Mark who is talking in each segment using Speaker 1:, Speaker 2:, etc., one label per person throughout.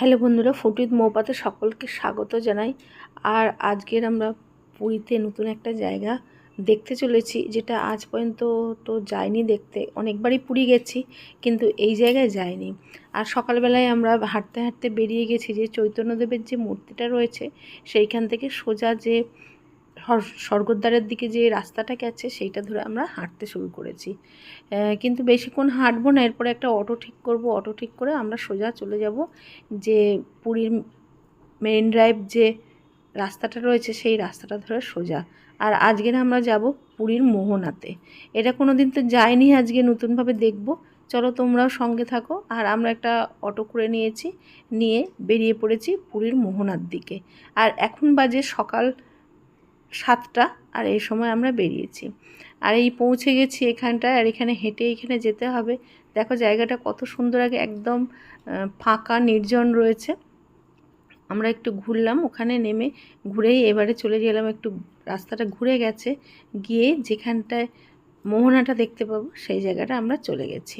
Speaker 1: Hello বন্ধুরা ফুটিত মৌপাতে সকলকে স্বাগত জানাই। আর আজকের আমরা পুরীতে নতুন একটা জায়গা দেখতে চলেছি, যেটা আজ পর্যন্ত তো যাইনি দেখতে। অনেকবারই পুরী গেছি, কিন্তু এই জায়গায় যাইনি। আর সকালবেলায় আমরা হাঁটতে হাঁটতে বেরিয়ে গেছি যে চৈতন্যদেবের যে মূর্তিটা রয়েছে, সেইখান থেকে সোজা যে স্বর্গদ্বারের দিকে যে রাস্তাটা গেছে, সেইটা ধরে আমরা হাঁটতে শুরু করেছি। কিন্তু বেশিক্ষণ হাঁটবো না, এরপরে একটা অটো ঠিক করব। অটো ঠিক করে আমরা সোজা চলে যাব যে পুরীর মেরিন ড্রাইভ যে রাস্তাটা রয়েছে, সেই রাস্তাটা ধরে সোজা। আর আজকের আমরা যাব পুরীর মোহনাতে। এটা কোনো দিন তো যায়নি আজকে নতুনভাবে দেখব। চলো তোমরাও সঙ্গে থাকো। আর আমরা একটা অটো করে নিয়েছি, নিয়ে বেরিয়ে পড়েছি পুরীর মোহনার দিকে। আর এখন বাজে সকাল সাতটা, আর এই সময় আমরা বেরিয়েছি। আর এই পৌঁছে গেছি এখানটায়, আর এখানে হেঁটে এখানে যেতে হবে। দেখো জায়গাটা কত সুন্দর আগে একদম ফাঁকা, নির্জন রয়েছে। আমরা একটু ঘুরলাম, ওখানে নেমে ঘুরেই এবারে চলে গেলাম, একটু রাস্তাটা ঘুরে গেছে। গিয়ে যেখানটায় মোহনাটা দেখতে পাবো, সেই জায়গাটা আমরা চলে গেছি।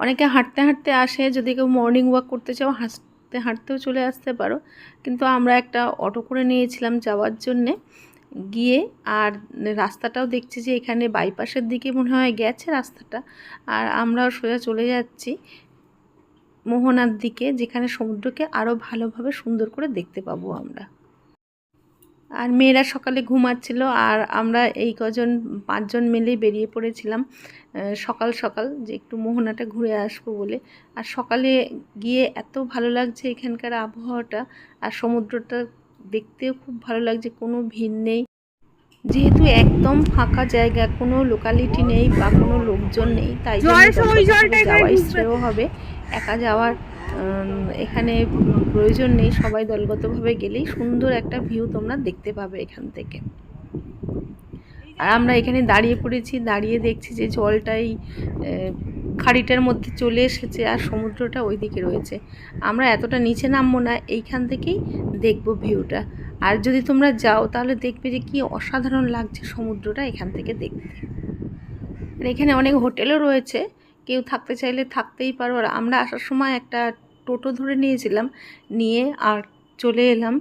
Speaker 1: অনেকে হাঁটতে হাঁটতে আসে, যদি কেউ মর্নিং ওয়াক করতে চাও হাঁটতে হাঁটতেও চলে আসতে পারো। কিন্তু আমরা একটা অটো করে নিয়েছিলাম যাওয়ার জন্যে। গিয়ে আর রাস্তাটাও দেখছি যে এখানে বাইপাসের দিকে মনে হয় গেছে রাস্তাটা। আর আমরাও সোজা চলে যাচ্ছি মোহনার দিকে, যেখানে সমুদ্রকে আরও ভালোভাবে সুন্দর করে দেখতে পাবো আমরা। আর মেয়েরা সকালে ঘুমাচ্ছিল আর আমরা এই কজন পাঁচজন মিলেই বেরিয়ে পড়েছিলাম সকাল সকাল যে একটু মোহনাটা ঘুরে আসব বলে। আর সকালে গিয়ে এত ভালো লাগছে এখানকার আবহাওয়াটা আর সমুদ্রটা দেখতেও খুব ভালো লাগছে কোনো ভিড় নেই। যেহেতু একদম ফাঁকা জায়গা কোনো লোকালিটি নেই বা কোনো লোকজন নেই তাই জন্য। শ্রেয় হবে। একা যাওয়ার এখানে প্রয়োজন নেই, সবাই দলগতভাবে গেলেই সুন্দর একটা ভিউ তোমরা দেখতে পাবে এখান থেকে। আর আমরা এখানে দাঁড়িয়ে পড়েছি, দাঁড়িয়ে দেখছি যে জলটাই খাড়িটার মধ্যে চলে এসেছে আর সমুদ্রটা ওইদিকে রয়েছে। আমরা এতটা নিচে নামবো না, এইখান থেকেই দেখব ভিউটা আর যদি তোমরা যাও, তাহলে দেখবে যে কি অসাধারণ লাগছে সমুদ্রটা এখান থেকে দেখতে। এখানে অনেক হোটেলও রয়েছে কেউ থাকতে চাইলে থাকতেই পারো। আর আমরা আসার সময় একটা টোটো ধরে নিয়েছিলাম, নিয়ে আর চলে এলাম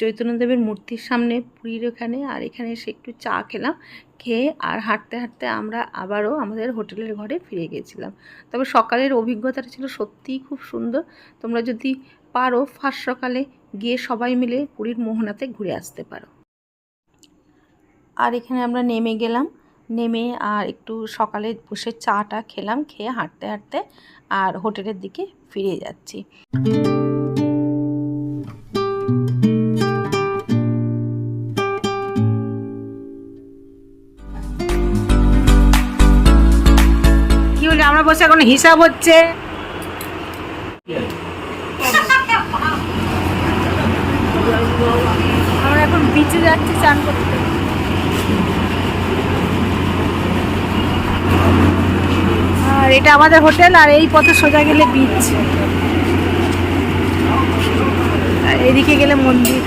Speaker 1: চৈতন্যদেবের মূর্তির সামনে পুরীর ওখানে। আর এখানে এসে একটু চা খেলাম, খেয়ে আর হাঁটতে হাঁটতে আমরা আবারও আমাদের হোটেলের ঘরে ফিরে গেছিলাম। তবে সকালের অভিজ্ঞতাটা ছিল সত্যিই খুব সুন্দর। তোমরা যদি পারো, ফার্স্ট সকালে গিয়ে সবাই মিলে পুরীর মোহনাতে ঘুরে আসতে পারো। আর এখানে আমরা নেমে গেলাম। নেমে আর একটু সকালে বসে চাটা খেলাম খেয়ে হাঁটতে হাঁটতে আর হোটেলের দিকে ফিরে যাচ্ছি।
Speaker 2: কি হলো আমরা বসে এখন হিসাব হচ্ছে। আমরা এখন বিচে যাচ্ছি চান করতে। আর এটা আমাদের হোটেল আর এই পথে সোজা গেলে বিচ আর এদিকে গেলে মন্দির।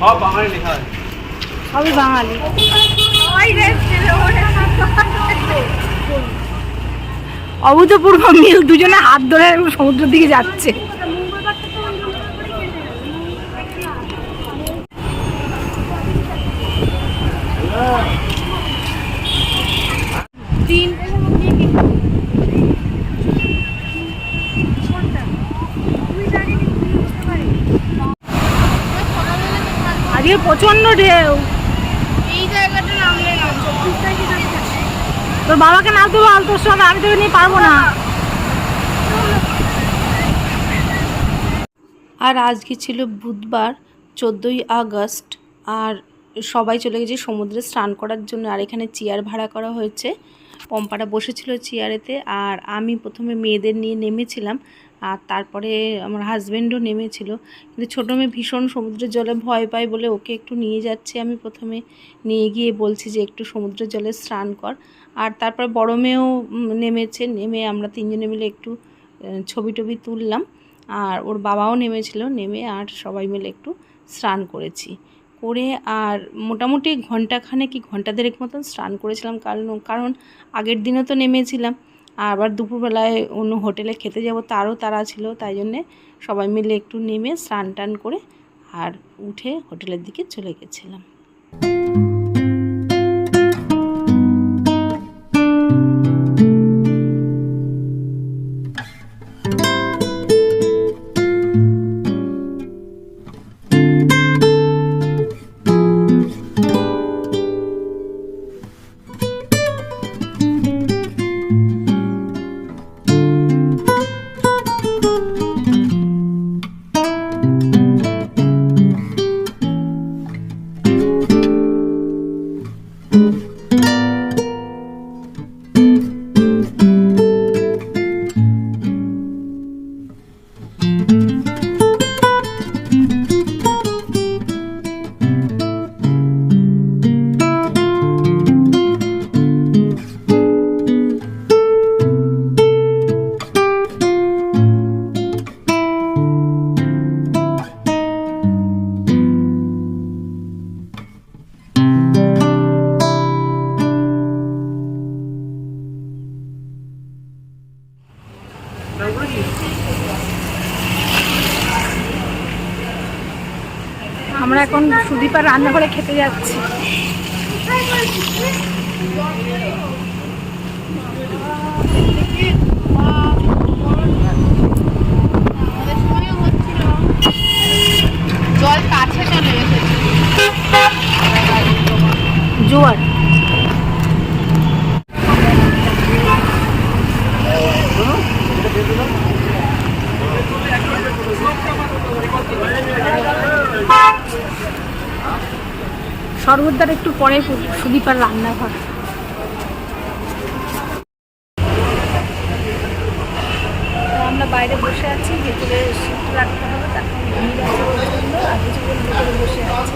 Speaker 3: সব বাঙালি লেখা আছে
Speaker 2: সবই বাঙালি। অভূতপূর্ব মিল দুজনে হাত ধরে সমুদ্রের দিকে যাচ্ছে। প্রচণ্ড ঢেউ
Speaker 4: এই জায়গাটা নামলে না চব্বিশ তারিখে নামতে
Speaker 2: তোর বাবাকে নামতে বল তোর সঙ্গে আমি তোকে নিয়ে পারব না।
Speaker 1: আর আজকে ছিল বুধবার, চোদ্দোই আগস্ট, আর সবাই চলে গেছে সমুদ্রে স্নান করার জন্য, আর এখানে চেয়ার ভাড়া করা হয়েছে। পম্পাটা বসেছিল চেয়ারেতে, আর আমি প্রথমে মেয়েদের নিয়ে নেমেছিলাম, আর তারপরে আমার হাজব্যান্ডও নেমেছিল। কিন্তু ছোটো মেয়ে ভীষণ সমুদ্রের জলে ভয় পায় বলে ওকে একটু নিয়ে যাচ্ছি আমি প্রথমে। নিয়ে গিয়ে বলছি যে একটু সমুদ্রের জলে স্নান কর। আর তারপর বড় মেয়েও নেমেছে, নেমে আমরা তিনজনে মিলে একটু ছবি টবি তুললাম।
Speaker 2: আর ওর বাবাও নেমেছিল, নেমে আর সবাই মিলে একটু স্নান করেছি। করে আর মোটামুটি ঘন্টাখানে কি ঘণ্টা দেড়েক মতন স্নান করেছিলাম, কারণ কারণ আগের দিনও তো নেমেছিলাম। আর আবার দুপুরবেলায় অন্য হোটেলে খেতে যাব, তারও তারা ছিল, তাই জন্যে সবাই মিলে একটু নেমে স্নান টান করে আর উঠে হোটেলের দিকে চলে গেছিলাম।
Speaker 1: এখন রান্না করে খেতে যাচ্ছি।
Speaker 4: জল কাছে চলে এসেছে।
Speaker 1: জোয়ার। সর্বদার একটু পরে সুদীপার রান্নাঘর। আমরা বাইরে বসে আছি, ভেতরে সিট রাখতে হবে তারপর ভিড় আছে বসে আছি।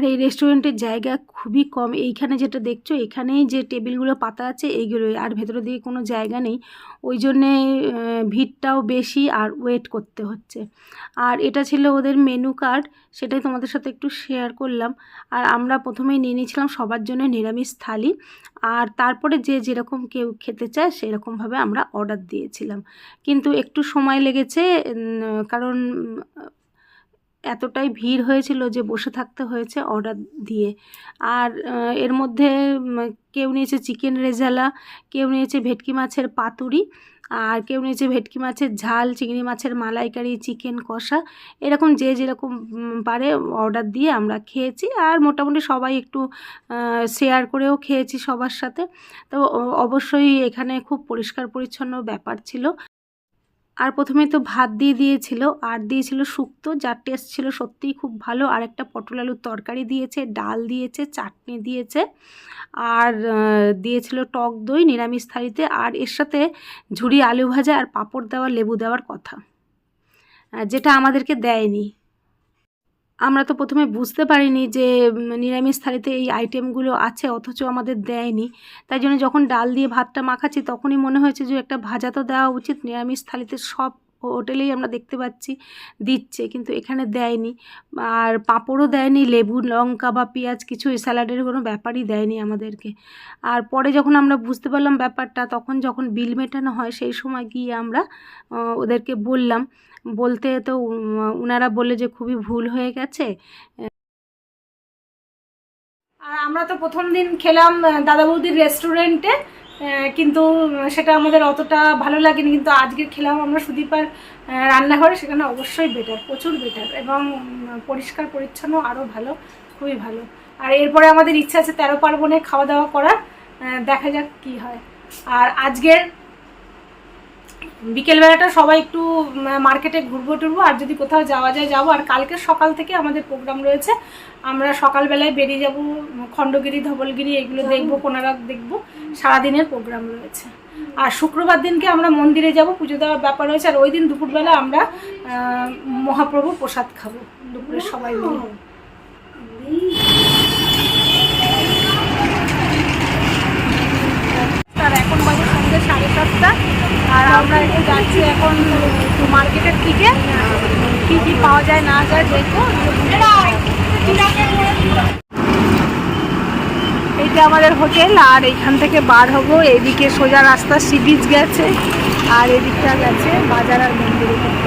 Speaker 1: আর এই রেস্টুরেন্টের জায়গা খুবই কম। এইখানে যেটা দেখছ, এখানেই যে টেবিলগুলো পাতা আছে এইগুলোই আর ভেতরের দিকে কোনো জায়গা নেই। ওই জন্যে ভিড়টাও বেশি আর ওয়েট করতে হচ্ছে। আর এটা ছিল ওদের মেনু কার্ড সেটাই তোমাদের সাথে একটু শেয়ার করলাম। আর আমরা প্রথমেই নিয়ে নিয়েছিলাম সবার জন্য নিরামিষ থালি। আর তারপরে যে যেরকম কেউ খেতে চায়, সেরকমভাবে আমরা অর্ডার দিয়েছিলাম। কিন্তু একটু সময় লেগেছে কারণ এতটাই ভিড় হয়েছিল যে বসে থাকতে হয়েছে অর্ডার দিয়ে। আর এর মধ্যে কেউ নিয়েছে চিকেন রেজালা, কেউ নিয়েছে ভেটকি মাছের পাতুরি, আর কেউ নিয়েছে ভেটকি মাছের ঝাল, চিংড়ি মাছের মালাইকারি চিকেন কষা। এরকম যে যেরকম পারে অর্ডার দিয়ে আমরা খেয়েছি। আর মোটামুটি সবাই একটু শেয়ার করেও খেয়েছি সবার সাথে। তো, অবশ্যই এখানে খুব পরিষ্কার পরিচ্ছন্ন ব্যাপার ছিল। আর প্রথমে তো ভাত দিয়ে দিয়েছিল, আর দিয়েছিল শুক্তো, যার টেস্ট ছিল সত্যিই খুব ভালো। আর একটা পটল আলুর তরকারি দিয়েছে, ডাল দিয়েছে, চাটনি দিয়েছে, আর দিয়েছিল টক দই নিরামিষ থালিতে, আর এর সাথে ঝুড়ি আলু ভাজা আর পাঁপড় দেওয়া লেবু দেওয়ার কথা। যেটা আমাদেরকে দেয়নি। আমরা তো প্রথমে বুঝতে পারিনি যে নিরামিষ থালিতে এই আইটেমগুলো আছে, অথচ আমাদের দেয়নি। তাই জন্য যখন ডাল দিয়ে ভাতটা মাখাচ্ছি, তখনই মনে হয়েছে যে, একটা ভাজা তো দেওয়া উচিত। নিরামিষ থালিতে সব হোটেলেই আমরা দেখতে পাচ্ছি দিচ্ছে, কিন্তু এখানে দেয়নি। আর পাঁপড়ও দেয়নি, লেবু, লঙ্কা বা পেঁয়াজ কিছু স্যালাডের কোনো ব্যাপারই দেয়নি আমাদেরকে। আর পরে যখন আমরা বুঝতে পারলাম ব্যাপারটা, তখন যখন বিল মেটানো হয়, সেই সময় গিয়ে আমরা ওদেরকে বললাম বলতে তো উম, ওনারা বললে যে খুবই ভুল হয়ে গেছে। আর আমরা তো প্রথম দিন খেলাম দাদা বৌদির রেস্টুরেন্টে কিন্তু সেটা আমাদের অতটা ভালো লাগেনি। কিন্তু আজকে খেলাম আমরা সুদীপার রান্নাঘরে সেখানে অবশ্যই বেটার প্রচুর বেটার এবং পরিষ্কার পরিচ্ছন্ন আরও ভালো খুবই ভালো। আর এরপরে আমাদের ইচ্ছা আছে তেরো পার্বণে খাওয়া দাওয়া করার দেখা যাক কি হয়। আর আজকের বিকেলবেলাটা সবাই একটু মার্কেটে ঘুরবো টুরবো আর যদি কোথাও যাওয়া যায় যাব। আর কালকে সকাল থেকে আমাদের প্রোগ্রাম রয়েছে। আমরা সকালবেলায় বেরিয়ে যাব খণ্ডগিরি ধবলগিরি এগুলো দেখব কোনারক দেখব। সারাদিনের প্রোগ্রাম রয়েছে। আর শুক্রবার দিনকে আমরা মন্দিরে যাব পুজো দেওয়ার ব্যাপার রয়েছে। আর ওই দিন দুপুরবেলা আমরা মহাপ্রভু প্রসাদ খাব। দুপুরে সবাই মিলে।
Speaker 2: যাচ্ছি এখন মার্কেটের দিকে। কী কী পাওয়া যায়, না যায় দেখব। এইটা আমাদের হোটেল, আর এইখান থেকে বার হব। এদিকে সোজা রাস্তা সি বিচ গেছে। আর এদিকটা গেছে বাজার আর মন্দিরে।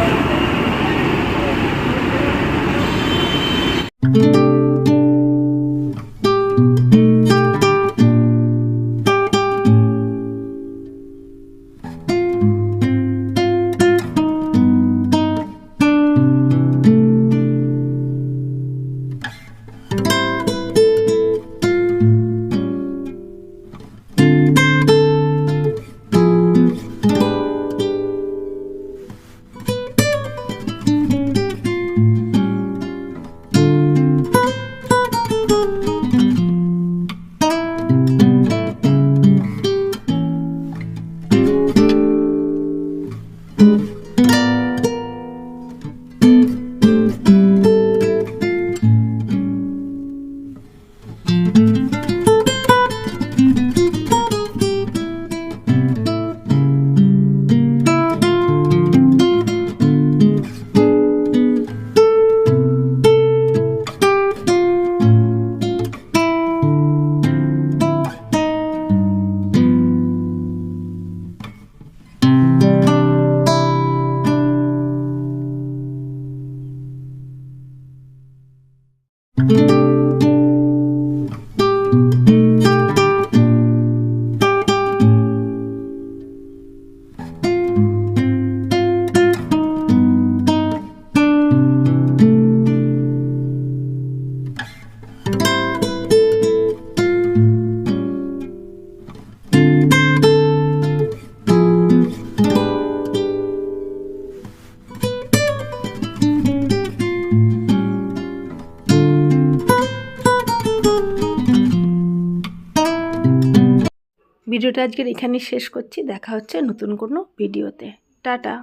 Speaker 2: ভিডিওটা আজকের এখানেই শেষ করছি। দেখা হচ্ছে নতুন কোনো ভিডিওতে। টাটা।